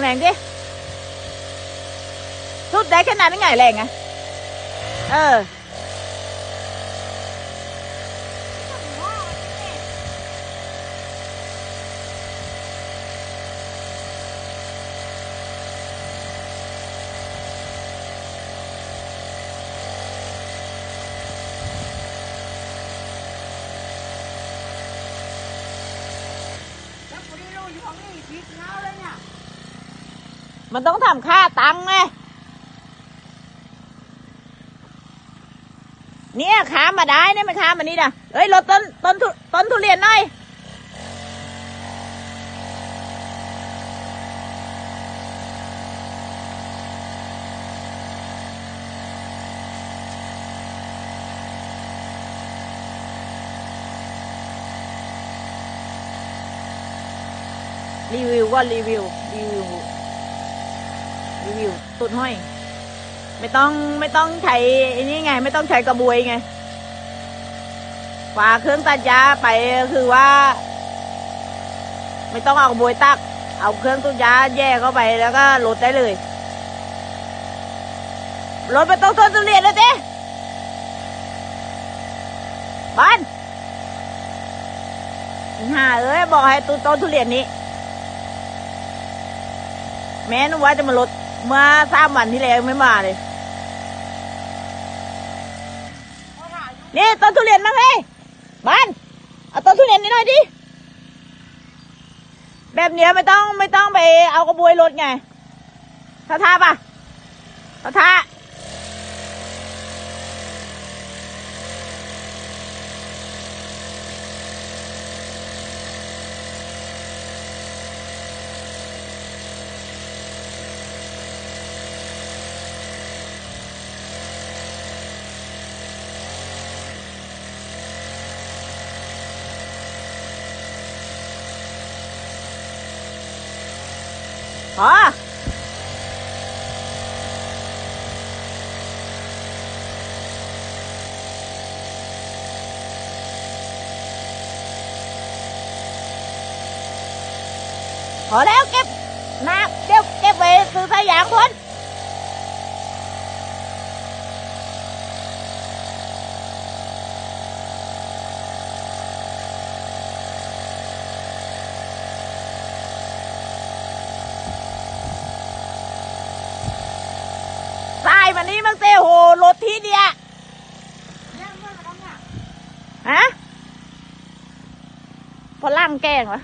แรงดิสุดได้ขนาดนั้ไงแรงอะเออแล้วกูได้รู้อยู่ของนี่พีเท้าเลยเนี่ย มันต้องทำค่าตังค์ไงเนี่ยค้ามาได้เนี่ยไม่ค้ามานี่นะเอ้ยลดต้นต้นทุต้นทุเรียนหน่อยรีวิวก็รีวิวรีวิว รีวิวตุดห้อย ไม่ต้องไม่ต้องใช้อ้นี่ไง ไม่ต้องใช้กระบวยไงฝาเครื่องตัดยาไปคือว่า ไม่ต้องเอากระบวยตัก เอาเครื่องตัดยาแย่เข้าไปแล้วก็ลดได้เลยลดไปต้องต้นทุเรียนเลยเจ๊บ้านห่าเอ้ยบอกให้ต้นต้นทุเรียนนี้ แม้นว่าจะมาลด เมื่อสามวันที่แล้วไม่มาเลย นี่ต้นทุเรียนมาเฮ้ยบ้านเอาต้นทุเรียนนี้หน่อยดิ แบบเนี้ยไม่ต้องไม่ต้องไปเอากระบวยรถไงท่าท่าปะท่าท่า พอพอแล้วเก็บน้ำเดี๋ยวเก็บไว้ซื้อสายยางพ้นทรายมันนี้มันเต โหรถที่เดียฮะพอล่งแกงวะ